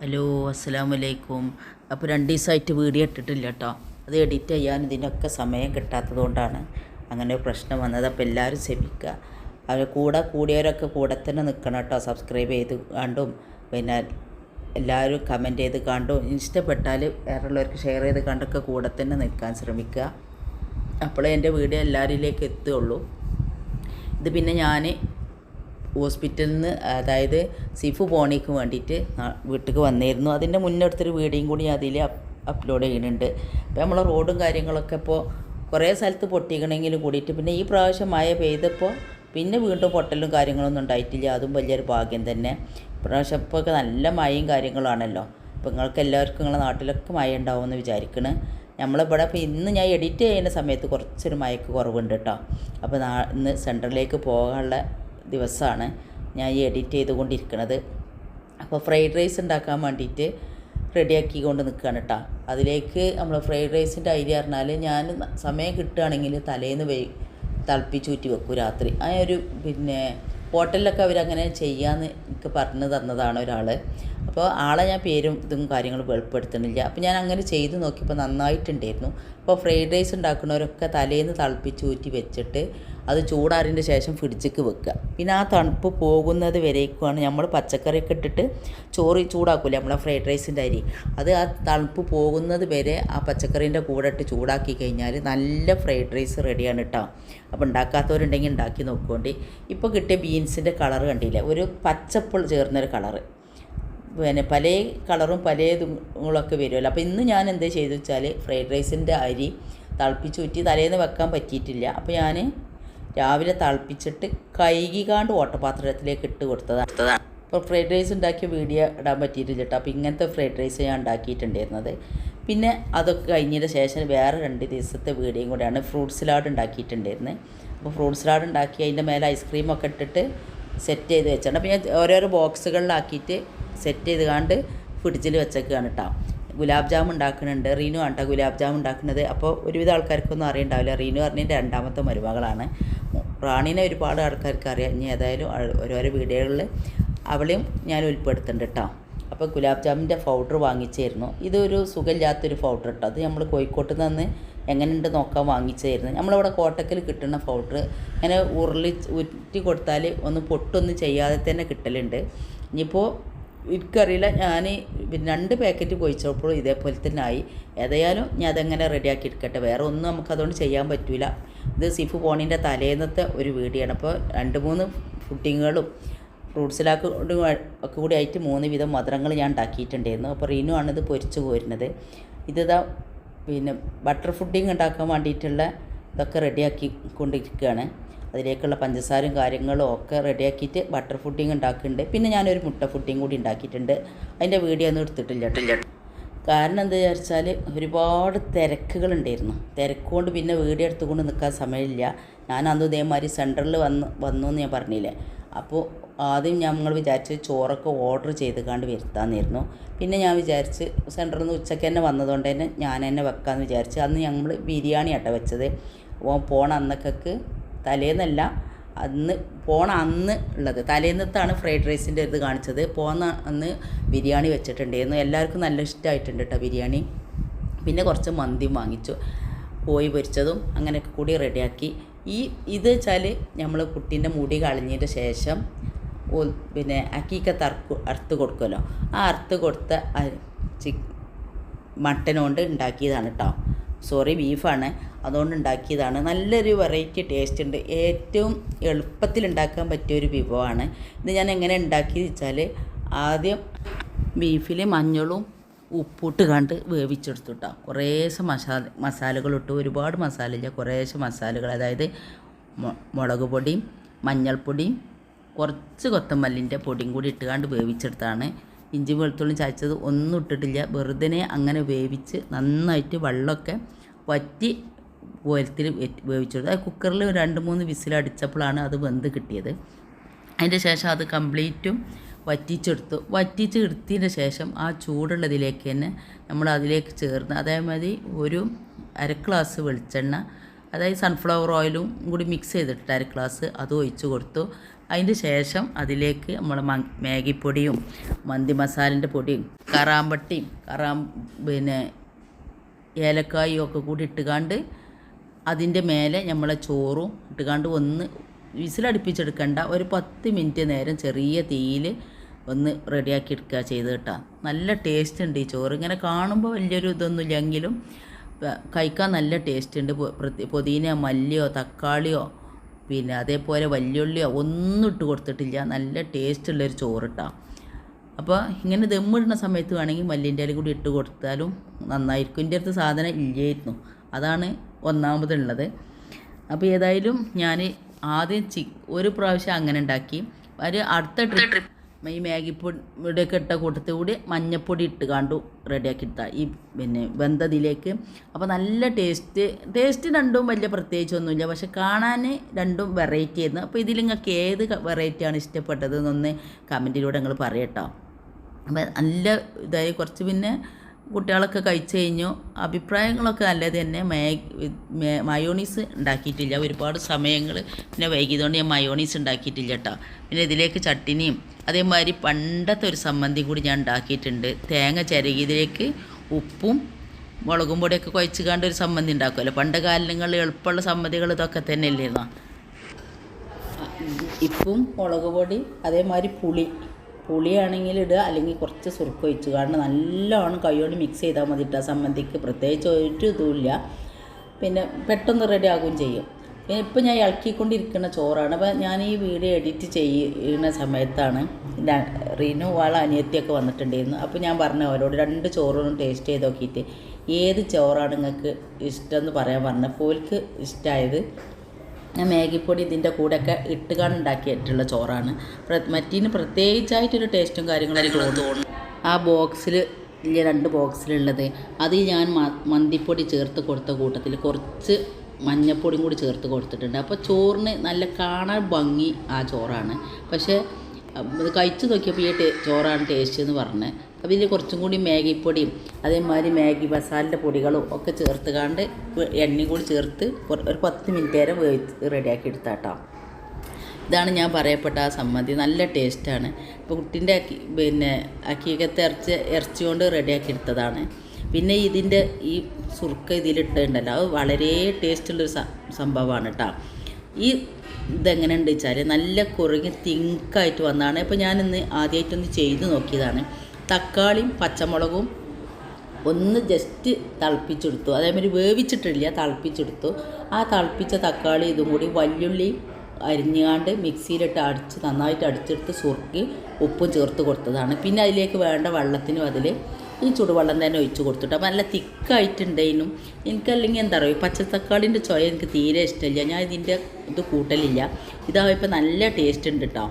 Hello അസ്സാം വലൈക്കും അപ്പോൾ രണ്ട് ദിവസമായിട്ട് വീഡിയോ ഇട്ടിട്ടില്ല കേട്ടോ അത് എഡിറ്റ് ചെയ്യാൻ ഇതിനൊക്കെ സമയം കിട്ടാത്തത് കൊണ്ടാണ് അങ്ങനെ ഒരു പ്രശ്നം വന്നത്. അപ്പോൾ എല്ലാവരും ക്ഷമിക്കുക. അവർ കൂടെ കൂടിയവരൊക്കെ കൂടെ തന്നെ നിൽക്കണം കേട്ടോ സബ്സ്ക്രൈബ് ചെയ്ത് കണ്ടും. പിന്നെ എല്ലാവരും കമന്റ് ചെയ്ത് കണ്ടും. ഇഷ്ടപ്പെട്ടാൽ വേറെയുള്ളവർക്ക് ഷെയർ ചെയ്ത് കണ്ടൊക്കെ കൂടെ തന്നെ നിൽക്കാൻ ശ്രമിക്കുക. അപ്പോഴേ എന്റെ വീഡിയോ എല്ലാവരിലേക്ക് എത്തുകയുള്ളൂ. ഇത് പിന്നെ ഞാൻ ഹോസ്പിറ്റലിൽ നിന്ന് അതായത് സിഫു പോണിക്ക് വേണ്ടിയിട്ട് വീട്ടിലേക്ക് വന്നിരുന്നു. അതിന്റെ മുന്നേ എടുത്തൊരു വീഡിയോയും കൂടി അതിൽ അപ്ലോഡ് ചെയ്യുന്നുണ്ട് അപ്പോൾ നമ്മളെ റോഡും കാര്യങ്ങളൊക്കെ ഇപ്പോൾ കുറേ സ്ഥലത്ത് പൊട്ടിക്കണമെങ്കിൽ കൂടിയിട്ട് പിന്നെ ഈ പ്രാവശ്യം മഴ പെയ്തപ്പോൾ പിന്നെ വീണ്ടും പൊട്ടലും കാര്യങ്ങളൊന്നും ഉണ്ടായിട്ടില്ല. അതും വലിയൊരു ഭാഗ്യം തന്നെ. പ്രാവശ്യം ഇപ്പോൾ നല്ല മഴയും കാര്യങ്ങളാണല്ലോ അപ്പോൾ നിങ്ങൾക്ക് എല്ലാവർക്കും നിങ്ങളുടെ നാട്ടിലൊക്കെ മഴ ഉണ്ടാവുമെന്ന് വിചാരിക്കണ്. നമ്മളിവിടെ ഇപ്പോൾ ഇന്ന് ഞാൻ എഡിറ്റ് ചെയ്യുന്ന സമയത്ത് കുറച്ചൊരു മയക്ക് കുറവുണ്ട് കേട്ടോ. അപ്പോൾ നാ ഇന്ന് സെന്ററിലേക്ക് പോകാനുള്ള ദിവസമാണ് ഞാൻ ഈ എഡിറ്റ് ചെയ്തുകൊണ്ടിരിക്കുന്നത് അപ്പോൾ ഫ്രൈഡ് റൈസ് ഉണ്ടാക്കാൻ വേണ്ടിയിട്ട് റെഡിയാക്കി കൊണ്ട് നിൽക്കുകയാണ് കേട്ടോ. അതിലേക്ക് നമ്മൾ ഫ്രൈഡ് റൈസിന്റെ ഐഡിയ പറഞ്ഞാൽ ഞാൻ സമയം കിട്ടുകയാണെങ്കിൽ തലേന്ന് വൈ തിളപ്പിച്ചൂറ്റി വെക്കും രാത്രി. ആ ഒരു പിന്നെ ഹോട്ടലിലൊക്കെ അവരങ്ങനെ ചെയ്യാമെന്ന് എനിക്ക് പറഞ്ഞു തന്നതാണ് ഒരാൾ. അപ്പോൾ ആളെ ഞാൻ പേരും ഇതും കാര്യങ്ങളും വെളിപ്പെടുത്തുന്നില്ല. അപ്പോൾ ഞാൻ അങ്ങനെ ചെയ്ത് നോക്കിയപ്പോൾ നന്നായിട്ടുണ്ടായിരുന്നു. അപ്പോൾ ഫ്രൈഡ് റൈസ് ഉണ്ടാക്കുന്നവരൊക്കെ തലേന്ന് തിളപ്പിച്ച് ഊറ്റി വെച്ചിട്ട് അത് ചൂടാറിന്റെ ശേഷം ഫ്രിഡ്ജിക്ക് വെക്കുക. പിന്നെ ആ തണുപ്പ് പോകുന്നത് വരേക്കുമാണ് നമ്മൾ പച്ചക്കറിയൊക്കെ ഇട്ടിട്ട് ചോറ് ചൂടാക്കില്ല നമ്മളെ ഫ്രൈഡ് റൈസിന്റെ അരി. അത് ആ തണുപ്പ് പോകുന്നത് വരെ ആ പച്ചക്കറീന്റെ കൂടെ ഇട്ട് ചൂടാക്കി കഴിഞ്ഞാൽ നല്ല ഫ്രൈഡ് റൈസ് റെഡിയാണ് കേട്ടോ. അപ്പോൾ ഉണ്ടാക്കാത്തവരുണ്ടെങ്കിൽ ഉണ്ടാക്കി നോക്കുകൊണ്ട്. ഇപ്പോൾ കിട്ടിയ ബീൻസിന്റെ കളർ കണ്ടില്ല? ഒരു പച്ചപ്പുൾ ചേർന്നൊരു കളറ്. പിന്നെ പല കളറും പല ഇതുങ്ങളൊക്കെ വരുമല്ലോ. അപ്പോൾ ഇന്ന് ഞാൻ എന്താ ചെയ്തു വെച്ചാൽ ഫ്രൈഡ് റൈസിന്റെ അരി തിളപ്പിച്ച് ഊറ്റി തലേന്ന് വെക്കാൻ പറ്റിയിട്ടില്ല. അപ്പോൾ ഞാൻ രാവിലെ തിളപ്പിച്ചിട്ട് കൈകികാണ്ട് ഓട്ടപാത്രത്തിലേക്ക് ഇട്ട് കൊടുത്തതാണ് അപ്പോൾ ഫ്രൈഡ് റൈസ് ഉണ്ടാക്കിയ വീഡിയോ ഇടാൻ പറ്റിയിട്ടില്ല കേട്ടോ. അപ്പോൾ ഇങ്ങനത്തെ ഫ്രൈഡ് റൈസ് ഞാൻ ഉണ്ടാക്കിയിട്ടുണ്ടായിരുന്നത്. പിന്നെ അതൊക്കെ കഴിഞ്ഞതിന് ശേഷം വേറെ രണ്ട് ദിവസത്തെ വീഡിയോയും കൂടെയാണ് ഫ്രൂട്ട് സലാഡ് ഉണ്ടാക്കിയിട്ടുണ്ടായിരുന്നത് അപ്പോൾ ഫ്രൂട്ട് സലാഡ് ഉണ്ടാക്കി അതിന്റെ മേലെ ഐസ്ക്രീമൊക്കെ ഇട്ടിട്ട് സെറ്റ് ചെയ്ത് വെച്ചാണ്. അപ്പോൾ ഞാൻ ഓരോരോ ബോക്സുകളിലാക്കിയിട്ട് സെറ്റ് ചെയ്ത് കാണ്ട് ഫ്രിഡ്ജിൽ വെച്ചേക്കാണ് കേട്ടോ ഗുലാബ് ജാം ഉണ്ടാക്കുന്നുണ്ട്. റീനു ആണ് ഗുലാബ് ജാം ഉണ്ടാക്കുന്നത്. അപ്പോൾ ഒരുവിധ ആൾക്കാർക്കൊന്നും അറിയണ്ടാവില്ല. റീനു പറഞ്ഞതിന്റെ രണ്ടാമത്തെ മരുമകളാണ്. റാണീനെ ഒരുപാട് ആൾക്കാർക്ക് അറിയാം. ഇനി ഏതായാലും ഓരോരോ വീഡിയോകളിൽ അവളെയും ഞാൻ ഉൾപ്പെടുത്തുന്നുണ്ട് കേട്ടോ അപ്പോൾ ഗുലാബ് ജാമിന്റെ പൗഡർ വാങ്ങിച്ചായിരുന്നു ഇതൊരു സുഖമില്ലാത്തൊരു പൗഡർ കേട്ടോ അത് നമ്മൾ കോഴിക്കോട്ട് നിന്ന് എങ്ങനെയുണ്ട് നോക്കാൻ വാങ്ങിച്ചായിരുന്നു നമ്മളിവിടെ കോട്ടക്കൽ കിട്ടുന്ന പൗഡർ. ഇങ്ങനെ ഉരുളി ഉരുട്ടി കൊടുത്താൽ ഒന്ന് പൊട്ടൊന്നും ചെയ്യാതെ തന്നെ കിട്ടലുണ്ട്. ഇനിയിപ്പോൾ എനിക്കറിയില്ല. ഞാൻ രണ്ട് പാക്കറ്റ് കൊഴിച്ചപ്പോൾ ഇതേപോലെ തന്നെ ആയി. ഏതായാലും ഞാൻ അതെങ്ങനെ റെഡിയാക്കി എടുക്കട്ടെ. വേറെ ഒന്നും നമുക്ക് അതുകൊണ്ട് ചെയ്യാൻ പറ്റില്ല ഇത് സിഫ് ഫോണിന്റെ തലേന്നത്തെ ഒരു വീടിയാണ് അപ്പോൾ രണ്ട് മൂന്ന് ഫുഡിങ്ങുകളും ഫ്രൂട്ട്സിലാക്ക് ഒക്കെ കൂടി ആയിട്ട് മൂന്ന് വിധം മധുരങ്ങൾ ഞാൻ ഉണ്ടാക്കിയിട്ടുണ്ടായിരുന്നു. അപ്പോൾ റീനു ആണിത് പൊരിച്ച് പോരുന്നത് ഇതാ പിന്നെ ബട്ടർ ഫുഡിങ് ഉണ്ടാക്കാൻ വേണ്ടിയിട്ടുള്ള ഇതൊക്കെ റെഡിയാക്കി കൊണ്ടിരിക്കുകയാണ്. അതിലേക്കുള്ള പഞ്ചസാരയും കാര്യങ്ങളും ഒക്കെ റെഡിയാക്കിയിട്ട് ബട്ടർ ഫുഡിങ് ഉണ്ടാക്കിയിട്ടുണ്ട്. പിന്നെ ഞാനൊരു മുട്ട ഫുഡിങ് കൂടി ഉണ്ടാക്കിയിട്ടുണ്ട്. അതിന്റെ വീഡിയോ ഒന്നും എടുത്തിട്ടില്ല കാരണം എന്താ വിചാരിച്ചാൽ ഒരുപാട് തിരക്കുകളുണ്ടായിരുന്നു തിരക്ക് കൊണ്ട് പിന്നെ വീഡിയോ എടുത്തുകൊണ്ട് നിൽക്കാൻ സമയമില്ല. ഞാൻ അന്ന് ഇതേമാതിരി സെന്ററിൽ വന്ന് വന്നു എന്ന് ഞാൻ പറഞ്ഞില്ലേ. അപ്പോൾ ആദ്യം ഞങ്ങൾ വിചാരിച്ച് ചോറൊക്കെ ഓർഡർ ചെയ്ത് കണ്ട് വരുത്താമെന്നായിരുന്നു പിന്നെ ഞാൻ വിചാരിച്ച് സെന്ററിൽ നിന്ന് ഉച്ചയ്ക്ക് തന്നെ വന്നതുകൊണ്ട് തന്നെ ഞാൻ തന്നെ വെക്കാമെന്ന് വിചാരിച്ച് അന്ന് ഞങ്ങൾ ബിരിയാണി ആട്ടോ വെച്ചത് പോണ അന്നക്കൊക്കെ തലേന്നല്ല അന്ന് പോണ അന്ന് ഉള്ളത്. തലേന്നത്താണ് ഫ്രൈഡ് റൈസിന്റെ ഇത് കാണിച്ചത്. പോന്ന അന്ന് ബിരിയാണി വെച്ചിട്ടുണ്ടായിരുന്നു. എല്ലാവർക്കും നല്ല ഇഷ്ടമായിട്ടുണ്ട് കേട്ടോ ബിരിയാണി. പിന്നെ കുറച്ച് മന്തിയും വാങ്ങിച്ചു. പോയി പൊരിച്ചതും അങ്ങനെയൊക്കെ കൂടി റെഡിയാക്കി. ഈ ഇത് വെച്ചാൽ നമ്മൾ കുട്ടീന്റെ മുടി കളഞ്ഞതിന്റെ ശേഷം പിന്നെ അക്കീക്കത്ത് അർക്ക് അറുത്ത് കൊടുക്കുമല്ലോ ആ അറുത്ത് കൊടുത്ത ചി മട്ടൻ ഉണ്ടാക്കിയതാണ് കേട്ടോ സോറി ബീഫാണ്. അതുകൊണ്ട് ഉണ്ടാക്കിയതാണ് നല്ലൊരു വെറൈറ്റി ടേസ്റ്റ് ഉണ്ട്. ഏറ്റവും എളുപ്പത്തിൽ ഉണ്ടാക്കാൻ പറ്റിയ ഒരു വിഭവമാണ്. ഇത് ഞാൻ എങ്ങനെ ഉണ്ടാക്കി വെച്ചാൽ ആദ്യം ബീഫിൽ മഞ്ഞളും ഉപ്പിട്ട് കണ്ട് വേവിച്ചെടുത്തു കേട്ടോ കുറേശ്ശെ മസാല മസാലകളിട്ട്. ഒരുപാട് മസാല ഇല്ല കുറേശ്ശെ മസാലകൾ. അതായത് മുളക് പൊടിയും മഞ്ഞൾപ്പൊടിയും കുറച്ച് കൊത്തമല്ലിന്റെ പൊടിയും കൂടി ഇട്ടുകാണ്ട് വേവിച്ചെടുത്താണ്. ഇഞ്ചി വെളുത്തുള്ളി ചായച്ചത് ഒന്നും ഇട്ടിട്ടില്ല. വെറുതെ അങ്ങനെ വേവിച്ച് നന്നായിട്ട് വെള്ളമൊക്കെ വറ്റി ഉയരത്തിൽ വേവിച്ചെടുത്തു. അത് കുക്കറിൽ രണ്ട് മൂന്ന് വിസിലടിച്ചപ്പോഴാണ് അത് വെന്ത് കിട്ടിയത്. അതിന്റെ ശേഷം അത് കംപ്ലീറ്റും വറ്റിച്ചെടുത്തു. വറ്റിച്ച് എടുത്തതിന് ശേഷം ആ ചൂടുള്ളതിലേക്ക് തന്നെ നമ്മൾ അതിലേക്ക് ചേർന്ന് അതേമാതിരി ഒരു അര ഗ്ലാസ് വെളിച്ചെണ്ണ അതായത് സൺഫ്ലവർ ഓയിലും കൂടി മിക്സ് ചെയ്തിട്ട് അര ഗ്ലാസ് അത് ഒഴിച്ചു കൊടുത്തു. അതിന്റെ ശേഷം അതിലേക്ക് നമ്മൾ മാഗിപ്പൊടിയും മന്തി മസാലന്റെ പൊടിയും കറാമ്പട്ടിയും കറാം പിന്നെ ഏലക്കായും ഒക്കെ കൂടി ഇട്ടുകാണ്ട് അതിന്റെ മേലെ നമ്മളെ ചോറും ഇട്ടുകാണ്ട് ഒന്ന് വിസിലടുപ്പിച്ചെടുക്കണ്ട. ഒരു പത്ത് മിനിറ്റ് നേരം ചെറിയ തീയിൽ ഒന്ന് റെഡിയാക്കി എടുക്കുക ചെയ്ത് കേട്ടോ. നല്ല ടേസ്റ്റ് ഉണ്ട് ഈ ചോറ്. ഇങ്ങനെ കാണുമ്പോൾ വലിയൊരു ഇതൊന്നും ഇല്ലെങ്കിലും പ- കഴിക്കാൻ നല്ല ടേസ്റ്റ് ഉണ്ട്. പുതിന മല്ലിയോ തക്കാളിയോ പിന്നെ അതേപോലെ വല്യുള്ളിയോ ഒന്നും ഇട്ട് കൊടുത്തിട്ടില്ല. നല്ല ടേസ്റ്റ് ഉള്ളൊരു ചോറ് കേട്ടോ അപ്പോൾ ഇങ്ങനെ ദമ്മിടുന്ന സമയത്ത് വേണമെങ്കിൽ മല്ലിന്റെ ഇല കൂടി ഇട്ട് കൊടുത്താലും നന്നായിരിക്കും. എന്റെ അടുത്ത് സാധനം ഇല്ലായിരുന്നു. അതാണ് ഒന്നാമതുള്ളത്. അപ്പോൾ ഏതായാലും ഞാൻ ആദ്യം ചി ഒരു പ്രാവശ്യം അങ്ങനെ ഉണ്ടാക്കി. ഒരു അടുത്ത ട്രിപ്പ് ഈ മാഗിപ്പൊടിയൊക്കെ ഇട്ട കൂട്ടത്തിൽ കൂടി മഞ്ഞപ്പൊടി ഇട്ട് കണ്ടു റെഡിയാക്കി ഇട്ടാ ഈ പിന്നെ വെന്തതിലേക്ക്. അപ്പോൾ നല്ല ടേസ്റ്റ് ടേസ്റ്റ് രണ്ടും വലിയ പ്രത്യേകിച്ചൊന്നുമില്ല. പക്ഷെ കാണാൻ രണ്ടും വെറൈറ്റി ആയിരുന്നു. അപ്പോൾ ഇതിൽ നിങ്ങൾക്ക് ഏത് വെറൈറ്റിയാണ് ഇഷ്ടപ്പെട്ടത് എന്നൊന്ന് കമന്റിലൂടെ നിങ്ങൾ പറയട്ടോ അപ്പം നല്ല ഇതായി. കുറച്ച് പിന്നെ കുട്ടികളൊക്കെ കഴിച്ചു കഴിഞ്ഞു. അഭിപ്രായങ്ങളൊക്കെ നല്ലത് തന്നെ. മേ മയോണീസ് ഉണ്ടാക്കിയിട്ടില്ല. ഒരുപാട് സമയങ്ങൾ പിന്നെ വൈകിയതുകൊണ്ട് ഞാൻ മയോണീസ് ഉണ്ടാക്കിയിട്ടില്ല കേട്ടോ. പിന്നെ ഇതിലേക്ക് ചട്ടിനിയും അതേമാതിരി പണ്ടത്തെ ഒരു സമ്മന്തി കൂടി ഞാൻ ഉണ്ടാക്കിയിട്ടുണ്ട്. തേങ്ങ ചിരകിയതിലേക്ക് ഉപ്പും മുളകും പൊടിയൊക്കെ കുഴച്ച് കണ്ട് ഒരു സമ്മന്തി ഉണ്ടാക്കുമല്ലോ. പണ്ട് കാലങ്ങളിൽ എളുപ്പമുള്ള സമ്മതികൾ ഇതൊക്കെ തന്നെ അല്ലായിരുന്നോ ഇപ്പും മുളക് പൊടി അതേമാതിരി പുളി. പുളിയാണെങ്കിൽ ഇടുക അല്ലെങ്കിൽ കുറച്ച് സുർക്ക് ഒഴിച്ച്. കാരണം നല്ലോണം കൈയോട് മിക്സ് ചെയ്താൽ മതി ഇട്ടാൽ സമ്മന്തിക്ക്. പ്രത്യേകിച്ച് ഒരു ഇതുമില്ല. പിന്നെ പെട്ടെന്ന് റെഡി ആകുകയും ചെയ്യും. പിന്നെ ഇപ്പം ഞാൻ ഇളക്കിക്കൊണ്ടിരിക്കുന്ന ചോറാണ്. അപ്പോൾ ഞാൻ ഈ വീഡിയോ എഡിറ്റ് ചെയ്യുന്ന സമയത്താണ് റീനു വാള അനിയത്തിയൊക്കെ വന്നിട്ടുണ്ടായിരുന്നു. അപ്പോൾ ഞാൻ പറഞ്ഞു അവരോട് രണ്ട് ചോറൊന്നും ടേസ്റ്റ് ചെയ്ത് നോക്കിയിട്ട് ഏത് ചോറാണ് നിങ്ങൾക്ക് ഇഷ്ടം എന്ന് പറയാൻ പറഞ്ഞത് പോലിക്ക് ഇഷ്ടമായത് ഞാൻ മാഗിപ്പൊടി ഇതിന്റെ കൂടെയൊക്കെ ഇട്ടുകാണ് ഉണ്ടാക്കിയിട്ടുള്ള ചോറാണ്. മറ്റീന് പ്രത്യേകിച്ചായിട്ടൊരു ടേസ്റ്റും കാര്യങ്ങളും തോന്നുന്നു ആ ബോക്സിൽ ഇല്ല രണ്ട് ബോക്സിലുള്ളത് അത് ഞാൻ മന്തിപ്പൊടി ചേർത്ത് കൊടുത്ത കൂട്ടത്തിൽ കുറച്ച് മഞ്ഞപ്പൊടിയും കൂടി ചേർത്ത് കൊടുത്തിട്ടുണ്ട്. അപ്പോൾ ചോറിന് നല്ല കാണാൻ ഭംഗി ആ ചോറാണ്. പക്ഷേ ഇത് കഴിച്ചു നോക്കിയപ്പോൾ ഈ ചോറാണ് ടേസ്റ്റ് എന്ന് പറഞ്ഞത് അപ്പോൾ ഇതിൽ കുറച്ചും കൂടി മാഗിപ്പൊടിയും അതേമാതിരി മാഗി മസാലന്റെ പൊടികളും ഒക്കെ ചേർത്ത് കാണ്ട് എണ്ണയും കൂടി ചേർത്ത് ഒരു പത്ത് മിനിറ്റ് നേരം റെഡിയാക്കി എടുത്താട്ടോ. ഇതാണ് ഞാൻ പറയപ്പെട്ട ആ സമ്മതി നല്ല ടേസ്റ്റാണ് ഇപ്പോൾ കുട്ടീന്റെ അക്കി പിന്നെ അക്കീകത്തെ ഇറച്ചി ഇറച്ചി കൊണ്ട് റെഡിയാക്കി എടുത്തതാണ്. പിന്നെ ഇതിന്റെ ഈ സുർക്ക ഇതിലിട്ടുണ്ടല്ലോ അത് വളരെ ടേസ്റ്റുള്ളൊരു സംഭവമാണ് കേട്ടോ ഈ ഇതെങ്ങനെയുണ്ട് വെച്ചാൽ നല്ല കുറുകി തിങ്കായിട്ട് വന്നതാണ്. അപ്പോൾ ഞാനിന്ന് ആദ്യമായിട്ടൊന്ന് ചെയ്ത് നോക്കിയതാണ്. തക്കാളിയും പച്ചമുളകും ഒന്ന് ജസ്റ്റ് തിളപ്പിച്ചെടുത്തു. അതേമാതിരി വേവിച്ചിട്ടില്ല തിളപ്പിച്ചെടുത്തു. ആ തിളപ്പിച്ച തക്കാളി ഇതും കൂടി വല്യുള്ളി അരിഞ്ഞാണ്ട് മിക്സിയിലിട്ട് അടിച്ച് നന്നായിട്ട് അടിച്ചെടുത്ത് സുറുക്കി ഉപ്പും ചേർത്ത് കൊടുത്തതാണ്. പിന്നെ അതിലേക്ക് വേണ്ട വെള്ളത്തിനും അതിൽ ഈ ചൂടുവെള്ളം തന്നെ ഒഴിച്ച് കൊടുത്തിട്ട്. അപ്പോൾ നല്ല തിക്കായിട്ടുണ്ടേനും എനിക്കല്ലെങ്കിൽ എന്താ പറയുക പച്ചത്തക്കാളിന്റെ ചോയ എനിക്ക് തീരെ ഇഷ്ടമില്ല. ഞാൻ ഇതിന്റെ ഇത് കൂട്ടലില്ല. ഇതായപ്പോൾ നല്ല ടേസ്റ്റ് ഉണ്ട് കേട്ടോ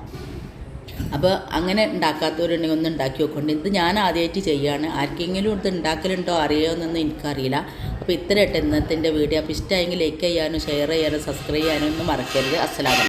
അപ്പോൾ അങ്ങനെ ഉണ്ടാക്കാത്തവരുണ്ടെങ്കിൽ ഒന്ന് ഉണ്ടാക്കി നോക്കണ്ട. ഇത് ഞാൻ ആദ്യമായിട്ട് ചെയ്യുകയാണ് ആർക്കെങ്കിലും ഇത് ഉണ്ടാക്കലുണ്ടോ അറിയോ എന്നൊന്നും എനിക്കറിയില്ല. അപ്പോൾ ഇത്രയായിട്ട് ഇന്നത്തെ വീഡിയോ. അപ്പോൾ ഇഷ്ടമായെങ്കിൽ ലൈക്ക് ചെയ്യാനും ഷെയർ ചെയ്യാനും സബ്സ്ക്രൈബ് ചെയ്യാനും ഒന്നും മറക്കരുത്. അസ്സലാമു